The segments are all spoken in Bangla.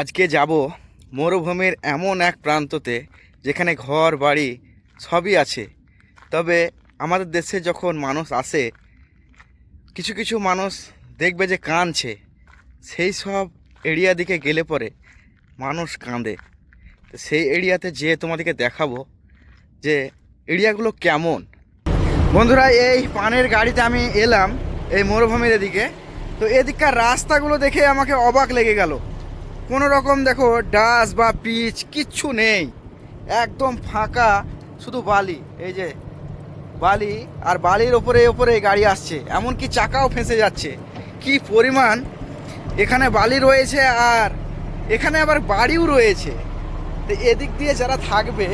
আজকে যাব মরুভূমির এমন এক প্রান্ততে যেখানে ঘর, বাড়ি সবই আছে। তবে আমাদের দেশে যখন মানুষ আসে, কিছু কিছু মানুষ দেখবে যে কাঁদছে। সেই সব এরিয়া দিকে গেলে পরে মানুষ কাঁদে। তো সেই এরিয়াতে যেয়ে তোমাদেরকে দেখাবো যে এরিয়াগুলো কেমন। বন্ধুরা, এই পানের গাড়িতে আমি এলাম, এই মরুভূমির এদিকে। তো এদিককার রাস্তাগুলো দেখে আমাকে অবাক লেগে গেল। কোনো রকম দেখো ডাস বা পিচ কিচ্ছু নেই। একদম ফাঁকা, শুধু বালি, এই যে বালি আর বালির ওপরে ওপরে গাড়ি আসছে। এমনকি চাকাও ফেঁসে যাচ্ছে। কি পরিমাণ, এখানে বালি রয়েছে আর এখানে আবার বাড়িও রয়েছে। তো এদিক দিয়ে যারা থাকবে,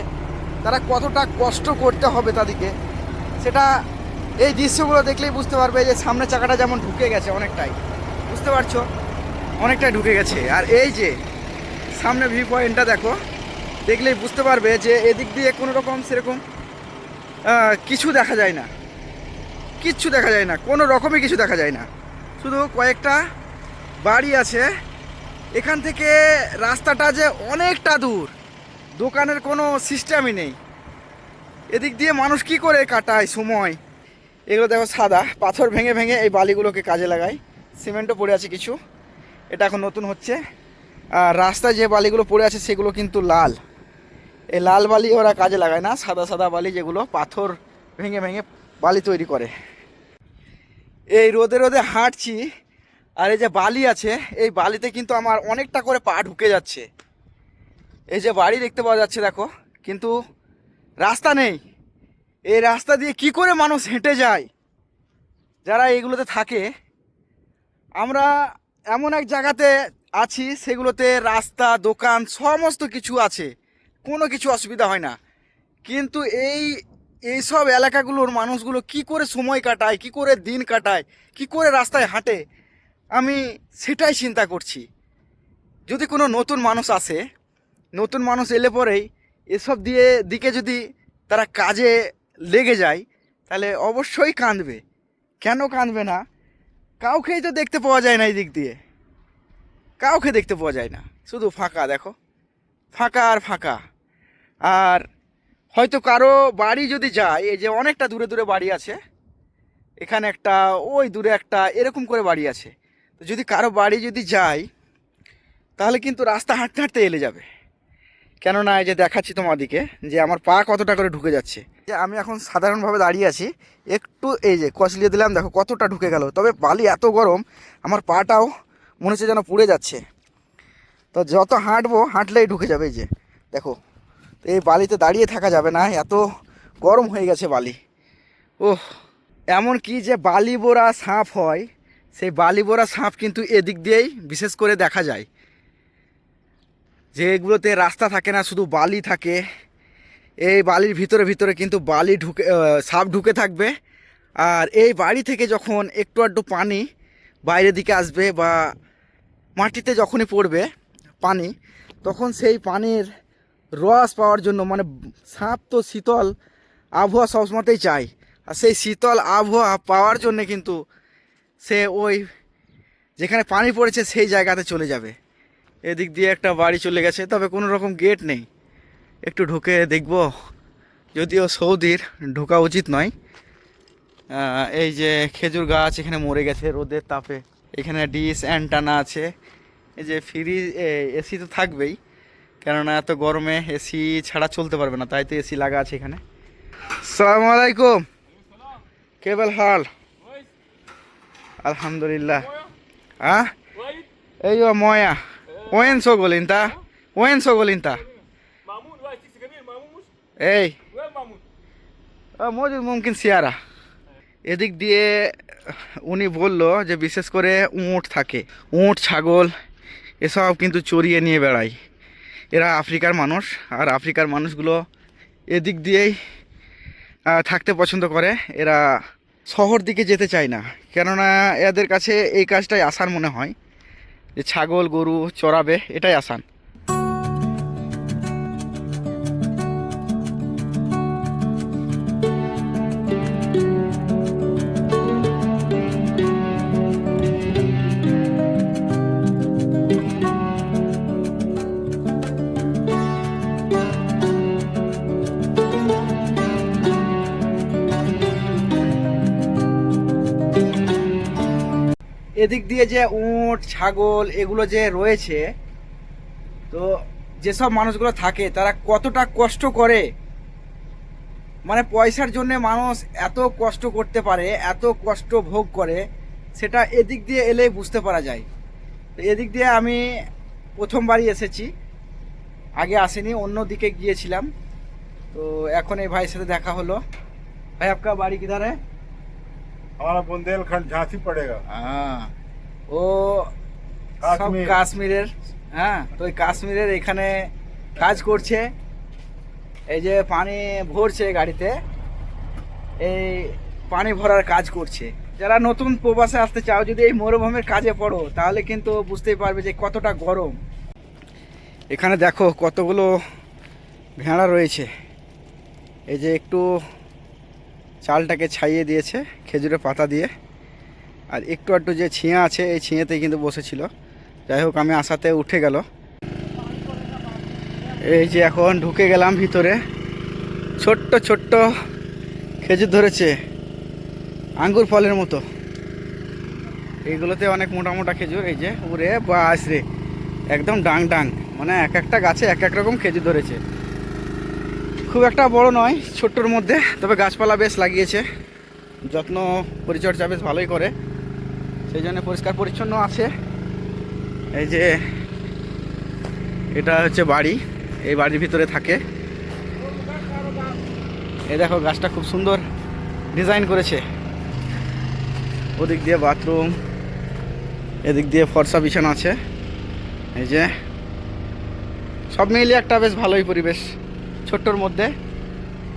তারা কতটা কষ্ট করতে হবে তাদেরকে, সেটা এই দৃশ্যগুলো দেখলেই বুঝতে পারবে যে সামনে চাকাটা যেমন ঢুকে গেছে অনেকটাই। বুঝতে পারছ? অনেকটাই ঢুকে গেছে। আর এই যে, সামনে ভিউ পয়েন্টটা দেখো, দেখলেই বুঝতে পারবে যে এদিক দিয়ে কোনো রকম সেরকম কিছু দেখা যায় না। কিচ্ছু দেখা যায় না, কোনো রকমই কিছু দেখা যায় না। শুধু কয়েকটা বাড়ি আছে। এখান থেকে রাস্তাটা যে অনেকটা দূর, দোকানের কোনো সিস্টেমই নেই। এদিক দিয়ে মানুষ কি করে কাটায় সময়? এগুলো দেখো সাদা, পাথর ভেঙে ভেঙে এই বালিগুলোকে কাজে লাগায়। সিমেন্টও পড়ে আছে কিছু। এটা এখন নতুন হচ্ছে। আর রাস্তায় যে বালিগুলো পড়ে আছে সেগুলো কিন্তু লাল। এই লাল বালি ওরা কাজে লাগায় না, সাদা সাদা বালি যেগুলো পাথর ভেঙে ভেঙে বালি তৈরি করে। এই রোদে রোদে হাঁটছি, আর এই যে বালি আছে, এই বালিতে কিন্তু আমার অনেকটা করে পা ঢুকে যাচ্ছে। এই যে বাড়ি দেখতে পাওয়া যাচ্ছে, দেখো, কিন্তু রাস্তা নেই। এই রাস্তা দিয়ে কি করে মানুষ হেঁটে যায়? যারা এইগুলোতে থাকে, আমরা এমন এক জায়গাতে আছি, সেগুলোতে রাস্তা, দোকান, সমস্ত কিছু আছে। কোনো কিছু অসুবিধা হয় না। কিন্তু এই, এইসব এলাকাগুলোর মানুষগুলো কি করে সময় কাটায়, কি করে দিন কাটায়, কি করে রাস্তায় হাঁটে, আমি সেটাই চিন্তা করছি। যদি কোনো নতুন মানুষ আসে, নতুন মানুষ এলে পরেই এসব দিয়ে, দিকে যদি তারা কাজে লেগে যায়, তাহলে অবশ্যই কাঁদবে। কেন কাঁদবে না? কাউকেই তো দেখতে পাওয়া যায় না এই দিক দিয়ে। কাউকে দেখতে পাওয়া যায় না। শুধু ফাঁকা, দেখো। ফাঁকা আর ফাঁকা। আর হয়তো কারও বাড়ি যদি যায়, এই যে অনেকটা দূরে দূরে বাড়ি আছে, এখানে একটা, ওই দূরে একটা, এরকম করে বাড়ি আছে। তো যদি কারও বাড়ি যদি যায়, তাহলে কিন্তু রাস্তা হাঁটতে হাঁটতে এলে যাবে। কেননা এই যে দেখাচ্ছি তোমাদিকে যে আমার পা কতটা করে ঢুকে যাচ্ছে। যে আমি এখন সাধারণভাবে দাঁড়িয়ে আছি, একটু এই যে কচলিয়ে দিলাম, দেখো কতটা ঢুকে গেল। তবে বালি এত গরম, আমার পাটাও মনে হচ্ছে যেন পুড়ে যাচ্ছে। তো যত হাঁটবো, হাঁটলেই ঢুকে যাবে এই যে, দেখো। তো এই বালিতে দাঁড়িয়ে থাকা যাবে না, এত গরম হয়ে গেছে বালি। ওহ, এমন কি যে বালি বোরা সাপ হয়, সেই বালি বোরা সাপ কিন্তু এদিক দিয়েই বিশেষ করে দেখা যায়। যে এগুলোতে রাস্তা থাকে না, শুধু বালি থাকে। এই বালির ভিতরে ভিতরে কিন্তু বালি ঢুকে সাপ ঢুকে থাকবে। আর এই বাড়ি থেকে যখন একটু আধটু পানি বাইরের দিকে আসবে বা মাটিতে যখনই পড়বে পানি, তখন সেই পানির রস পাওয়ার জন্য মানে সাপ তো শীতল আবহাওয়া সবসময়তেই চাই আর সেই শীতল আবহাওয়া পাওয়ার জন্য কিন্তু সে ওই যেখানে পানি পড়েছে সেই জায়গাতে চলে যাবে। এদিক দিয়ে একটা বাড়ি চলে গেছে, তবে কোনো রকম গেট নেই। একটু ঢুকে দেখব, যদিও সৌদির ঢোকা উচিত নয়। এই যে খেজুর গাছ এখানে মরে গেছে রোদের তাপে। এখানে ডিস অ্যান্টানা আছে। এই যে ফ্রিজ এসি তো থাকবেই। কেননা এত গরমে এসি ছাড়া চলতে পারবে না তাই তো এসি লাগা আছে এখানে। সালামু আলাইকুম। কেবল হাল। আলহামদুলিল্লাহ। হ্যাঁ এই ও ময়া। ওয়েন ওয়েন Mahmoud, vai, tem que se Mahmoud? এই? মজুদ মুমকিন সিয়ারা। এদিক দিয়ে উনি বলল যে বিশেষ করে উঁট থাকে, উঁট, ছাগল এসব কিন্তু চড়িয়ে নিয়ে বেড়ায়। এরা আফ্রিকার মানুষ আর আফ্রিকার মানুষগুলো এদিক দিয়েই থাকতে পছন্দ করে। এরা শহর দিকে যেতে চায় না, কেননা এদের কাছে এই কাজটাই আসান মনে হয়। যে ছাগল, গরু চড়াবে, এটাই আসান। এদিক দিয়ে যে উট, ছাগল এগুলো যে রয়েছে, তো যেসব মানুষগুলো থাকে, তারা কতটা কষ্ট করে? মানে পয়সার জন্য মানুষ এত কষ্ট করতে পারে, এত কষ্ট ভোগ করে, সেটা এদিক দিয়ে এলেই বুঝতে পারা যায়। তো এদিক দিয়ে আমি প্রথমবারই এসেছি। আগে আসেনি, অন্য দিকে গিয়েছিলাম। তো এখন এই ভাইয়ের সাথে দেখা হলো। ভাই আপকা বাড়ি কিধার? हमारा बुंदेलखंड झांसी पड़ेगा হ্যাঁ ও সব কাশ্মীর। কাশ্মীরের হ্যাঁ তো ওই কাশ্মীরের এখানে কাজ করছে এই যে পানি ভরছে গাড়িতে এই পানি ভরার কাজ করছে যারা নতুন প্রবাসে আসতে চাও যদি এই মরুভূমির কাজে পড়ো তাহলে কিন্তু বুঝতেই পারবে যে কতটা গরম এখানে দেখো কতগুলো ভেড়া রয়েছে এই যে একটু চালটাকে ছাইয়ে দিয়েছে খেজুরের পাতা দিয়ে। আর একটু একটু যে ছিঁয়া আছে, এই ছিঁয়েতেই কিন্তু বসেছিল। যাই হোক, আমি আসাতে উঠে গেল। এই যে এখন ঢুকে গেলাম ভিতরে। ছোট্ট ছোট্ট খেজুর ধরেছে, আঙ্গুর ফলের মতো। এইগুলোতে অনেক মোটা মোটা খেজুর, এই যে উড়ে বাস রে, একদম ডাং ডাং। মানে এক একটা গাছে এক এক রকম খেজুর ধরেছে। খুব একটা বড় নয়, ছোট্টর মধ্যে, তবে গাছপালা বেশ লাগিয়েছে। যত্ন, পরিচর্যা বেশ ভালোই করে। সেই জন্য পরিষ্কার পরিচ্ছন্ন আছে। এই যে, এটা হচ্ছে বাড়ি, এই বাড়ির ভিতরে থাকে। এই দেখো, গাছটা খুব সুন্দর ডিজাইন করেছে। ওদিক দিয়ে বাথরুম, এদিক দিয়ে ফর্সা বিছানা আছে। এই যে, সব মিলিয়ে একটা বেশ ভালোই পরিবেশ। ছোট্টর মধ্যে